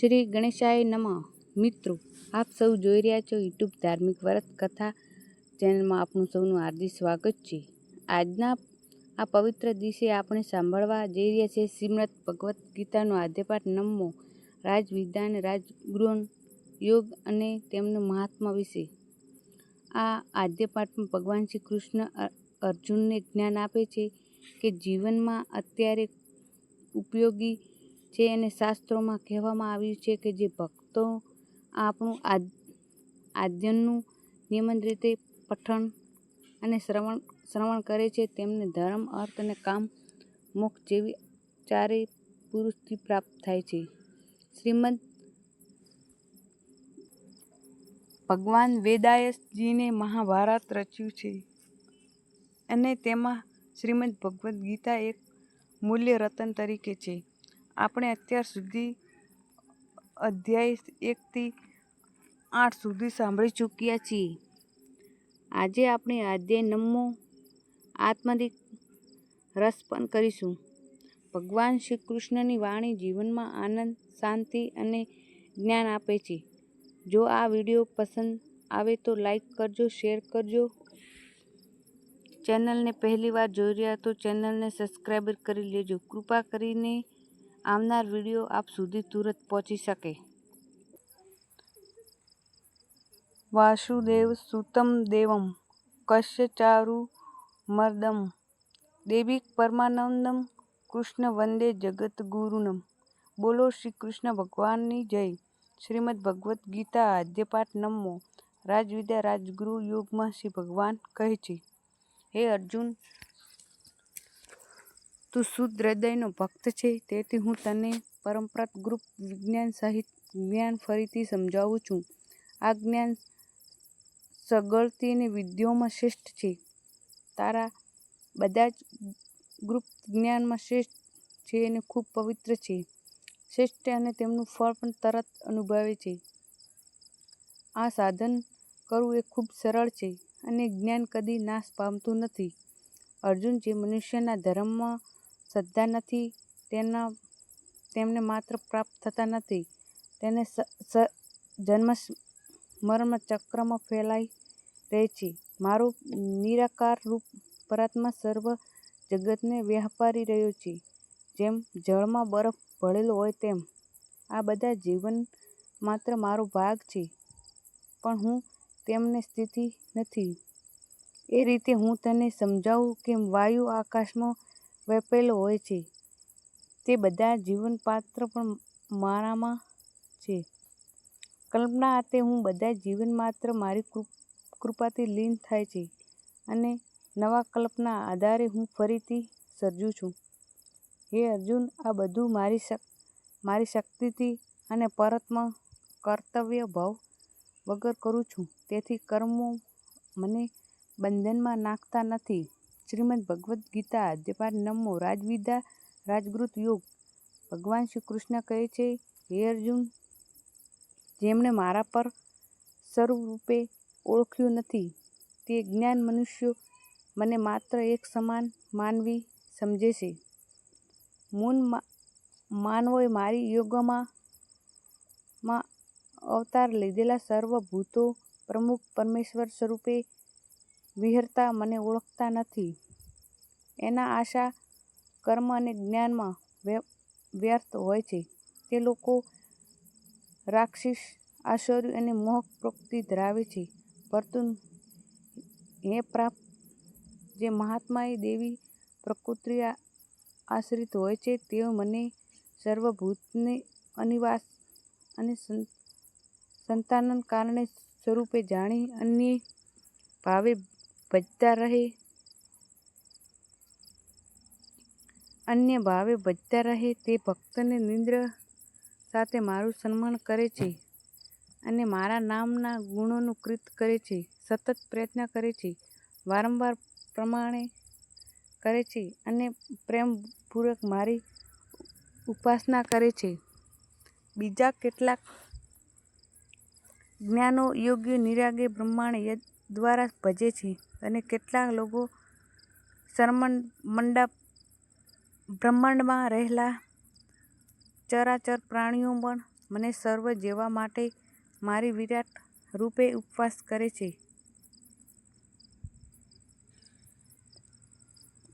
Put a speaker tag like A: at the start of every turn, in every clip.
A: શ્રી ગણેશાય નમઃ. મિત્રો, આપ સૌ જોઈ રહ્યા છો યુટ્યુબ ધાર્મિક વ્રત કથા ચેનલમાં આપનું સૌનું હાર્દિક સ્વાગત છે. આજના આ પવિત્ર દિવસે આપણે સાંભળવા જઈ રહ્યા છીએ શ્રીમદ ભગવદ્ ગીતાનો આદ્યપાઠ નમો રાજવિદ્યાન અને રાજગૃહ યોગ અને તેમનું મહાત્મા વિશે. આ આદ્યપાઠમાં ભગવાન શ્રી કૃષ્ણ અર્જુનને જ્ઞાન આપે છે કે જીવનમાં અત્યારે ઉપયોગી છે અને શાસ્ત્રોમાં કહેવામાં આવ્યું છે કે જે ભક્તો આપણું આદ્યનનું આદ્યનું નિયમિત રીતે પઠન અને શ્રવણ શ્રવણ કરે છે, તેમને ધર્મ, અર્થ અને કામ મોક્ષ જેવી ચારે પુરુષથી પ્રાપ્ત થાય છે. શ્રીમદ ભગવાન વેદાયસજીને મહાભારત રચ્યું છે અને તેમાં શ્રીમદ ભગવદ્ ગીતા એક મૂલ્ય રતન તરીકે છે. આપણે અત્યાર સુધી અધ્યાય એકથી આઠ સુધી સાંભળી ચૂક્યા છીએ. આજે આપણે અધ્યાય નવમો આત્મદિક રસપન કરીશું. ભગવાન શ્રી કૃષ્ણની વાણી જીવનમાં આનંદ, શાંતિ અને જ્ઞાન આપે છે. જો આ વીડિયો પસંદ આવે તો લાઈક કરજો, શેર કરજો. ચેનલને પહેલીવાર જોઈ રહ્યા તો ચેનલને સબસ્ક્રાઈબ કરી લેજો. કૃપા કરીને આવનાર વીડિયો આપ સુધી તુરંત પહોંચી શકે. વાસુદેવ સુતમ દેવમ કશ્યચારુ મર્દમ. દેવી પરમાનંદમ કૃષ્ણ વંદે જગતગુરુનમ બોલો શ્રી કૃષ્ણ ભગવાનની જય. શ્રીમદ ભગવદ્ ગીતા આદ્યપાઠ નમો રાજવિદ્યા રાજગુરુ યોગમાં શ્રી ભગવાન કહે છે. હે અર્જુન તું શુદ્ધ હૃદયનો ભક્ત છે, તેથી હું તને પરંપરાગત ગ્રુપ વિજ્ઞાન સહિત જ્ઞાન ફરીથી સમજાવું છું. આ જ્ઞાન સગળતી વિદ્યાઓમાં શ્રેષ્ઠ છે. તારા બધા જ ગ્રુપ જ્ઞાનમાં શ્રેષ્ઠ છે અને ખૂબ પવિત્ર છે. શ્રેષ્ઠ અને તેમનું ફળ પણ તરત અનુભવે છે. આ સાધન કરવું એ ખૂબ સરળ છે અને જ્ઞાન કદી નાશ પામતું નથી. અર્જુન જે મનુષ્યના ધર્મમાં શ્રદ્ધા નથી, તેના, તેમને માત્ર પ્રાપ્ત થતા નથી. તેને સ- જન્મ મર્મ ચક્રમાં ફેલાઈ રહે છે. મારું નિરાકાર રૂપ પરાત્મા સર્વ જગતને વ્યાપારી રહ્યો છે. જેમ જળમાં બરફ ભળેલો હોય તેમ. આ બધા જીવન માત્ર મારો ભાગ છે, પણ હું તેમને સ્થિતિ નથી. એ રીતે હું તને સમજાવું કે વાયુ આકાશમાં વ્યાપેલો હોય છે. તે બધા જીવનપાત્ર પણ મારામાં છે. કલ્પના હાથે હું બધા જીવન માત્ર મારી કૃપાથી લીન થાય છે અને નવા કલ્પના આધારે હું ફરીથી સર્જું છું. હે અર્જુન, આ બધું મારી શક, મારી શક્તિથી અને પરતમાં કર્તવ્ય ભાવ વગર કરું છું. તેથી કર્મો મને બંધનમાં નાખતા નથી. શ્રીમદ ભગવદ્ ગીતા અધ્યાપાઠ નમો રાજવિદ્યા રાજગૃત યોગ. ભગવાન શ્રી કૃષ્ણ કહે છે, હે અર્જુન, જેમણે મારા પર સર્વરૂપે ઓળખ્યું નથી, તે જ્ઞાન મનુષ્યો મને માત્ર એક સમાન માનવી સમજે છે. મૂન માનવોએ મારી યોગમાં, માં, અવતાર લીધેલા સર્વ ભૂતો પ્રમુખ પરમેશ્વર સ્વરૂપે વિહરતા મને ઓળખતા નથી. એના આશા, કર્મ અને જ્ઞાનમાં વ્ય- વ્યર્થ હોય છે. તે લોકો રાક્ષસ, આશ્ચર્ય અને મોહક પ્રોક્તિ ધરાવે છે. પરંતુ હે પ્રાપ્ત, જે મહાત્માએ દેવી પ્રકૃતિ આશ્રિત હોય છે, તેઓ મને સર્વભૂતને અનિવાસ અને સંતાનન કારણે સ્વરૂપે જાણી અન્ય ભાવે ભજતા રહે. અન્ય ભાવે ભજતા રહે તે ભક્તને નિંદ્ર સાથે મારું સન્માન કરે છે અને મારા નામના ગુણોનું કૃત કરે છે, સતત પ્રયત્ન કરે છે, વારંવાર પ્રમાણે કરે છે અને પ્રેમપૂર્વક મારી ઉપાસના કરે છે. બીજા કેટલાક જ્ઞાનો યોગ્ય નિરાગે બ્રહ્માંડ દ્વારા ભજે છે. અને કેટલાક લોકો સરમન મંડા બ્રહ્માંડમાં રહેલા ચરાચર પ્રાણીઓ પણ મને સર્વ જેવા માટે મારી વિરાટ રૂપે ઉપવાસ કરે છે.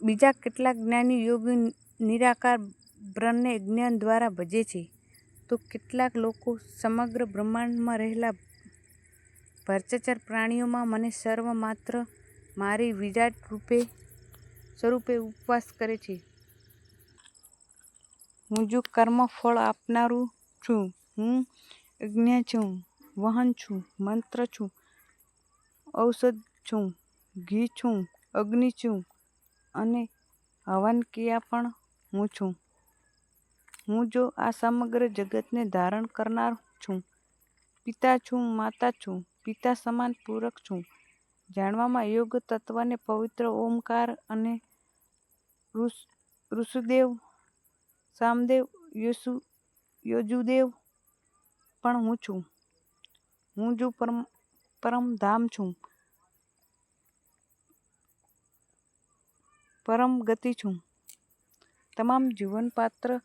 A: બીજા કેટલાક જ્ઞાની યોગી નિરાકાર બ્રહ્મને જ્ઞાન દ્વારા ભજે છે, તો કેટલાક લોકો સમગ્ર બ્રહ્માંડમાં રહેલા ભરચચર પ્રાણીઓમાં મને સર્વ માત્ર મારી વિરાટ સ્વરૂપે ઉપવાસ કરે છે. હું જો કર્મ-ફળ આપનારું છું. હું યજ્ઞ છું, વહન છું, મંત્ર છું, ઔષધ છું, ઘી છું, અગ્નિ છું અને હવનક્રિયા પણ હું છું. હું જો આ સમગ્ર જગતને ધારણ કરનાર છું. પિતા છું, માતા છું, પિતા સમાન પૂરક છું. જાણવામાં યોગ તત્વને પવિત્ર ઓમકાર અને ઋષુદેવ, સામદેવ, યજુર્વેદ પણ હું છું. હું જો પરમ ધામ છું, પરમ ગતિ છું, તમામ જીવનપાત્ર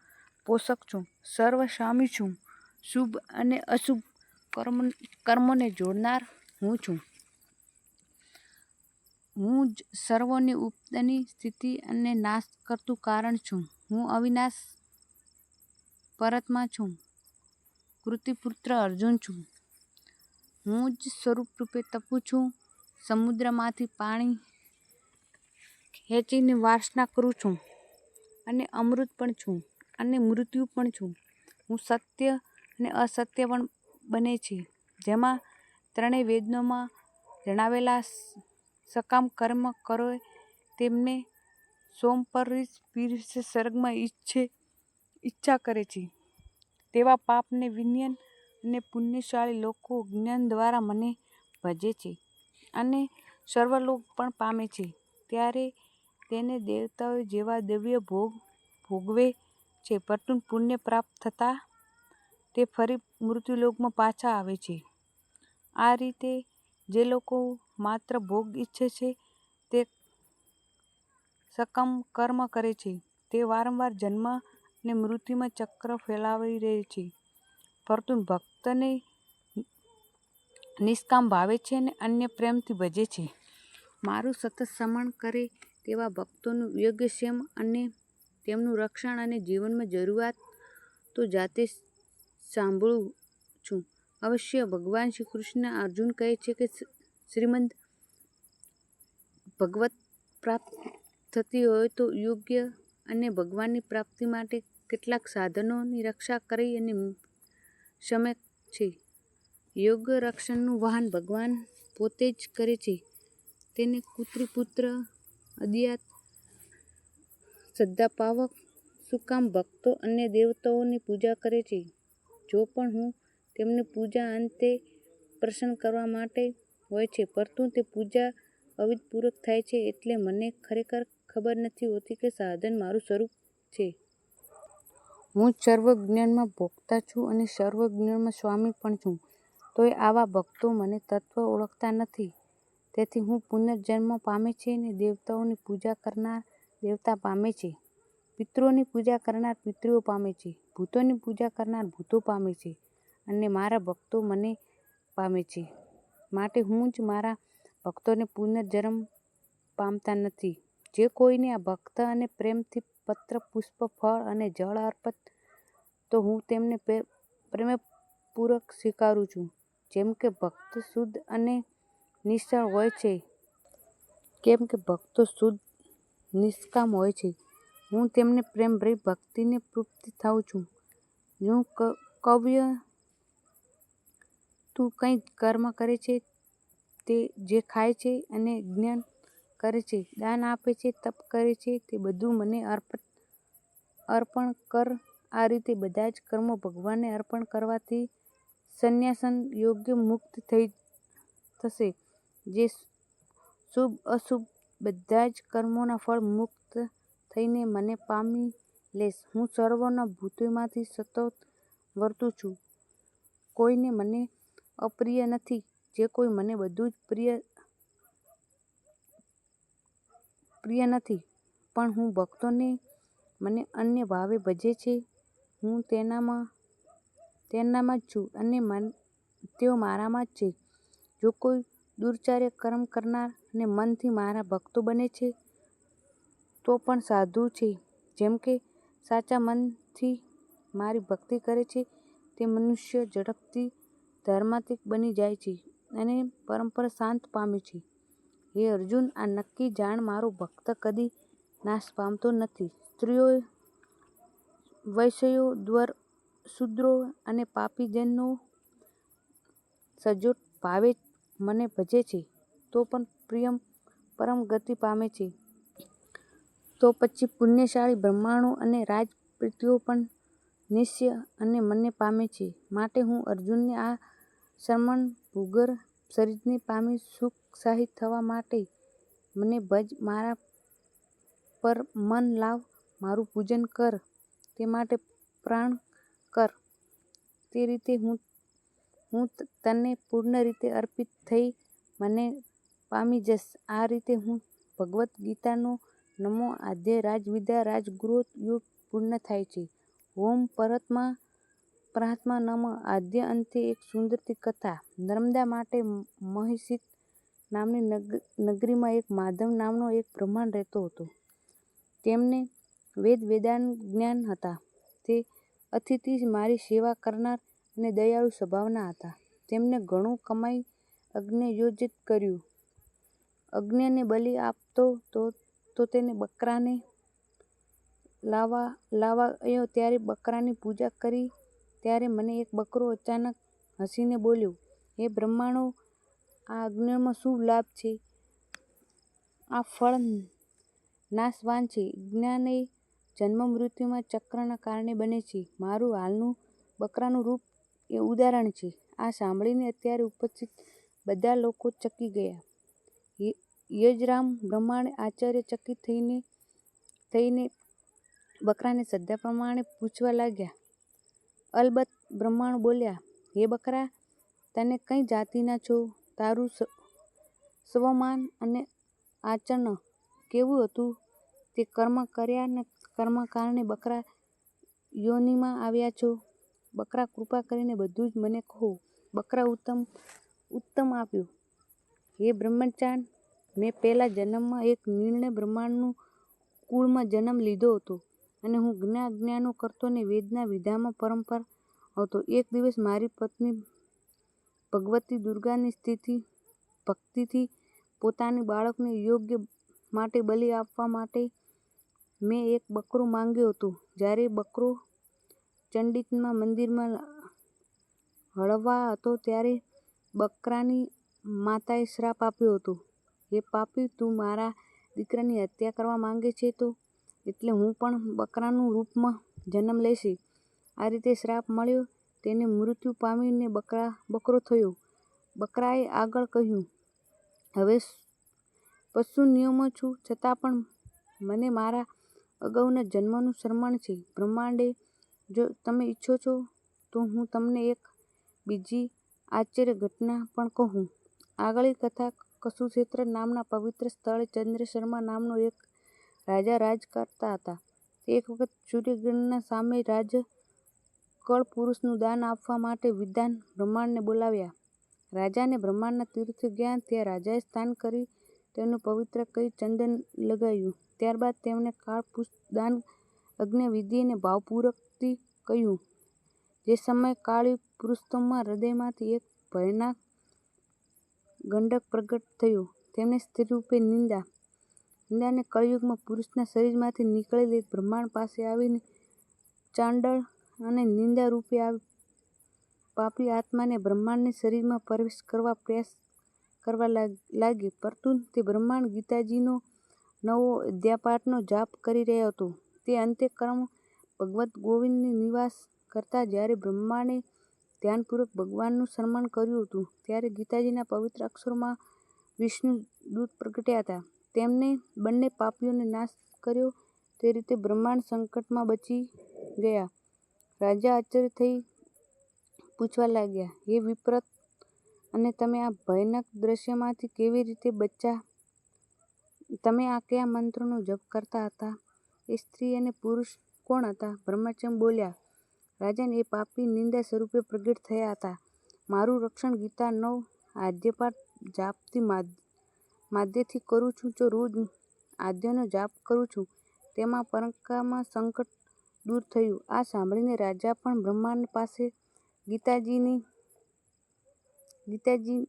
A: પોષક છું, સર્વ-સ્વામી છું, શુભ અને અશુભ કર્મ કર્મને જોડનાર હું છું. હું જ સર્વોની ઉત્પત્તિ, સ્થિતિ અને નાશ કરતું કારણ છું. હું અવિનાશ પરતમાં છું. કૃતિપુત્ર અર્જુન છું. હું જ સ્વરૂપરૂપે તપું છું. સમુદ્રમાંથી પાણી ખેંચીને વાસના કરું છું અને અમૃત પણ છું અને મૃત્યુ પણ છું. હું સત્ય અને અસત્ય પણ બને છે જેમાં ત્રણેય વેદનોમાં જણાવેલા સકામ કર્મ કરો તેમને સોમરસ સર્ગમાં સ્વર્ગમાં ઈચ્છા કરે છે, તેવા પાપને વિહીન અને પુણ્યશાળી લોકો જ્ઞાન દ્વારા મને ભજે છે અને સર્વલોક પણ પામે છે. ત્યારે તેને દેવતાઓ જેવા દિવ્ય ભોગ ભોગવે છે પરંતુ પુણ્ય પ્રાપ્ત થતાં તે ફરી મૃત્યુલોકમાં પાછા આવે છે. આ રીતે જે લોકો માત્ર ભોગ ઈચ્છે છે તે સકમ કર્મ કરે છે, તે વારંવાર જન્મ અને મૃત્યુમાં ચક્ર ફેલાવી રહે છે. પરંતુ ભક્તને નિષ્કામ ભાવે છે અને અન્ય પ્રેમથી ભજે છે. મારું સતત શ્રમણ કરે તેવા ભક્તોનું યોગ્ય સેમ અને તેમનું રક્ષણ અને જીવનમાં જરૂરિયાત તો જાતે સાંભળું છું. અવશ્ય ભગવાન શ્રી કૃષ્ણ અર્જુન કહે છે કે શ્રીમદ્ ભગવત પ્રાપ્ત થતી હોય તો યોગ્ય અને ભગવાનની પ્રાપ્તિ માટે કેટલાક સાધનોની રક્ષા કરી અને સમય છે. યોગ રક્ષણનું વાહન ભગવાન પોતે જ કરે છે. તેને કુંતીપુત્ર અદ્વૈત શ્રદ્ધાપાવક શુકામ ભક્તો અને દેવતાઓની પૂજા કરે છે. જો પણ હું તેમની પૂજા અંતે પ્રસન્ન કરવા માટે હોય છે પરંતુ તે પૂજા અવિધપૂર્વક થાય છે એટલે મને ખરેખર ખબર નથી હોતી કે સાધન મારું સ્વરૂપ છે. હું સર્વજ્ઞાનમાં ભોક્તા છું અને સર્વ જ્ઞાનનો સ્વામી પણ છું. તોય આવા ભક્તો મને તત્વ ઓળખતા નથી. તેથી હું પુનર્જન્મ પામે છે, અને દેવતાઓની પૂજા કરનાર દેવતા પામે છે, પિતૃઓની પૂજા કરનાર પિતૃઓ પામે છે, ભૂતોની પૂજા કરનાર ભૂતો પામે છે અને મારા ભક્તો મને પામે છે. માટે હું જ મારા ભક્તોને પુનર્જન્મ પામતા નથી. જે કોઈને આ ભક્ત અને પ્રેમથી પત્ર, પુષ્પ, ફળ અને જળ અર્પત તો હું તેને પ્રેમપૂર્વક સ્વીકારું છું. જેમ કે ભક્ત શુદ્ધ અને નિષ્ઠળ હોય છે, કેમ કે ભક્તો શુદ્ધ નિષ્કામ હોય છે હું તેમની પ્રેમભરી ભક્તિને તૃપ્ત થાઉં છું. હું કહું તું કંઈ કર્મ કરે છે, તે જે ખાય છે અને જ્ઞાન કરે છે, દાન આપે છે, તપ કરે છે તે બધું મને અર્પણ અર્પણ કર. આ રીતે બધા જ કર્મો ભગવાનને અર્પણ કરવાથી સંન્યાસન યોગ્ય મુક્ત થઈ થશે. જે શુભ-અશુભ બધા જ કર્મોના ફળ મુક્ત થઈને મને પામી લેશ હું સર્વોના ભૂતોમાંથી સતત વર્તું છું. કોઈને મને અપ્રિય નથી. જે કોઈ મને બધું જ પ્રિય પ્રિય નથી. પણ હું ભક્તોને મને અન્ય ભાવે ભજે છે, હું તેનામાં તેનામાં જ છું અને તેઓ મારામાં જ છે. જો કોઈ દુર્ચાર્ય કર્મ કરનાર અને મનથી મારા ભક્તો બને છે તો પણ સાધુ છે. જેમ કે સાચા મનથી મારી ભક્તિ કરે છે તે મનુષ્ય ઝડપથી ધર્માતીત બની જાય છે અને પરંપરા શાંત પામે છે. હે અર્જુન! આ નક્કી જાણ મારો ભક્ત કદી નાશ પામતો નથી. સ્ત્રીઓ, વૈશ્યો, દ્વર શૂદ્રો અને પાપીજનનો સજોટ ભાવે મને ભજે છે તો પણ પ્રિયમ પરમ ગતિ પામે છે. તો પછી પુણ્યશાળી બ્રહ્માણો અને રાજપ્રીતિઓ પણ નિશ્ચય મને પામે છે. માટે હું અર્જુનને આ શ્મશાન ભૂગર્ભ શરીરને પામી સુખશાળી થવા માટે મને ભજ, મારા પર મન લાવ, મારું પૂજન કર, તે માટે પ્રાણ કર. તે રીતે હું હું તને પૂર્ણ રીતે અર્પિત થઈ મને પામી જઈશ. આ રીતે હું ભગવદ્ ગીતાનો નમો અધ્યાય રાજવિદ્યા રાજગૃહ યોગ પૂર્ણ થાય છે. ઓમ પરમાત્મને નમ આદ્ય અંતે એક સુંદરતી કથા નર્મદા માટે મહિષિત નામની નગરીમાં એક માધવ નામનો એક બ્રહ્માંડ રહેતો હતો. તેમને વેદ વેદાન જ્ઞાન હતા. તે અતિથિ મારી સેવા કરનાર અને દયાળુ સ્વભાવના હતા. તેમણે ઘણું કમાઈ યજ્ઞ કર્યું. અગ્નિને બલિ આપતો તો તેને બકરાને લાવવા ગયો ત્યારે બકરાની પૂજા કરી ત્યારે મને એક બકરો અચાનક હસીને બોલ્યો, હે બ્રહ્માણો આ અજ્ઞમાં શું લાભ છે? આ ફળ નાશવાન છે. જ્ઞાન એ જન્મ મૃત્યુમાં ચક્રના કારણે બને છે. મારું હાલનું બકરાનું રૂપ એ ઉદાહરણ છે. આ સાંભળીને અત્યારે ઉપસ્થિત બધા લોકો ચકી ગયા. યજરામ બ્રહ્માણે આચાર્ય ચકિત થઈને થઈને બકરાને શ્રદ્ધા પ્રમાણે પૂછવા લાગ્યા. અલબત્ત બ્રાહ્મણ બોલ્યા, હે બકરા! તને કઈ જાતિના છો? તારું સ્વમાન અને આચરણ કેવું હતું? તે કર્મ કર્યા ને કર્મ કારણે બકરા યોનિમાં આવ્યા છો? બકરા કૃપા કરીને બધું જ મને કહો. બકરા ઉત્તમ ઉત્તમ આપ્યું હે બ્રહ્મચારી! મેં પહેલાં જન્મમાં એક નિર્ણય બ્રહ્માંડનું કુળમાં જન્મ લીધો હતો અને હું યજ્ઞો કરતો અને વેદના વિધામાં પરંપર હતો. એક દિવસ મારી પત્ની ભગવતી દુર્ગાની સ્થિતિ ભક્તિથી પોતાની બાળકને યોગ્ય માટે બલિ આપવા માટે મેં એક બકરો માંગ્યો હતો. જ્યારે બકરો ચંડિતમાં મંદિરમાં હળવા હતો ત્યારે બકરાની માતાએ શ્રાપ આપ્યો હતો, હે પાપી! તું મારા દીકરાની હત્યા કરવા માંગે છે એટલે હું પણ બકરાનું રૂપમાં જન્મ લેશી આ રીતે શ્રાપ મળ્યો તેને મૃત્યુ પામીને બકરા બકરો થયો. બકરાએ આગળ કહ્યું, હવે પશુ નિયમો છું છતાં પણ મને મારા અગાઉના જન્મનું શરમણ છે. બ્રહ્માંડે જો તમે ઈચ્છો છો તો હું તમને એક બીજી આશ્ચર્ય ઘટના પણ કહું. આગળની કથા કશુક્ષેત્ર નામના પવિત્ર સ્થળે ચંદ્રશર્મા નામનો એક રાજા રાજ કરતા હતા. એક વખત સૂર્યગ્રહણના સામે રાજાએ કળપુરુષનું દાન આપવા માટે વિદ્વાન બ્રહ્માંડને બોલાવ્યા. રાજાને બ્રહ્માંડના તીર્થ ગયા ત્યાં રાજાએ સ્નાન કરી તેનું પવિત્ર કરી ચંદન લગાવ્યું. ત્યારબાદ તેમણે કાળપુરુષને દાન, અગ્ન વિધિને ભાવપૂર્વકથી કહ્યું. તે સમયે કાળયુગ પુરુષોત્તમમાં હૃદયમાંથી એક ભયના ગંડક પ્રગટ થયો. તેમણે સ્ત્રીરૂપી નિંદા કળયુગી પુરુષના શરીરમાંથી નીકળેલી બ્રહ્માંડ પાસે આવીને ચાંડળ અને નિંદારૂપી આવી પાપી આત્માને બ્રહ્માંડની શરીરમાં પ્રવેશ કરવા પ્રયાસ કરવા લાગી. પરંતુ તે બ્રહ્માંડ ગીતાજીનો નવો અધ્યાપાઠનો જાપ કરી રહ્યો હતો. તે અંતે કર્મ ભગવત ગોવિંદની નિવાસ કરતા જ્યારે બ્રહ્માંડે ધ્યાનપૂર્વક ભગવાનનું સન્માન કર્યું હતું, ત્યારે ગીતાજીના પવિત્ર અક્ષરોમાં વિષ્ણુ દૂત પ્રગટ્યા હતા. તેમણે બંને પાપીઓનો નાશ કર્યો. તે રીતે બ્રહ્માંડ સંકટમાં બચી ગયા. રાજા આશ્ચર્ય થઈ પૂછવા લાગ્યા, હે અને તમે આ ભયાનક દ્રશ્યમાંથી કેવી રીતે બચ્યા? તમે આ કયા મંત્રનો જપ કરતા હતા? એ સ્ત્રી અને પુરુષ કોણ હતા? બ્રહ્માચંદ બોલ્યા, રાજન એ પાપી નિંદા સ્વરૂપે પ્રગટ થયા હતા. મારું રક્ષણ ગીતા નવ આદ્યપાઠ જાપથી માધ્યમથી કરું છું. જો રોજ આદ્યનો જાપ કરું છું, તેમાં પરંકામાં સંકટ દૂર થયું. આ સાંભળીને રાજા પણ બ્રહ્માંડ પાસે ગીતાજીની, ગીતાજી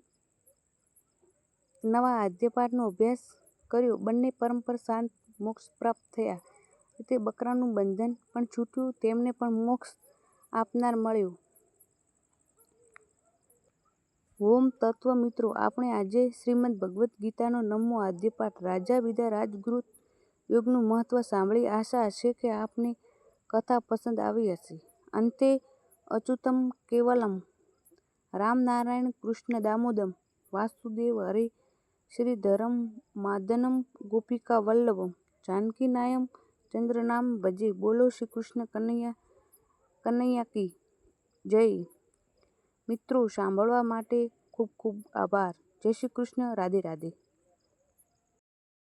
A: નવા આદ્યપાઠનો અભ્યાસ કર્યો. બંને પરંપરા શાંત મોક્ષ પ્રાપ્ત થયા. તે બકરાનું બંધન પણ છૂટ્યું. તેમને પણ મોક્ષ આપનાર મળ્યો. ઓમ તત્વ મિત્રો આપણે આજે શ્રીમદ્ ભગવદ્ ગીતાનો નવમો આદ્યપાઠ રાજા વિદા રાજગુરુ યોગનું મહત્વ સાંભળી. આશા હશે કે આપને કથા પસંદ આવી હશે. અંતે અચ્યુતમ કેવલમ, રામનારાયણ કૃષ્ણ દામોદમ, વાસુદેવ હરે શ્રી ધરમ માદનમ ગોપિકા વલ્લભમ જાનકી નાયમ ચંદ્રનામ ભજે, બોલો શ્રી કૃષ્ણ કનૈયા કનૈયા કી જય મિત્રો સાંભળવા માટે ખૂબ ખૂબ આભાર. જય શ્રી કૃષ્ણ રાધે રાધે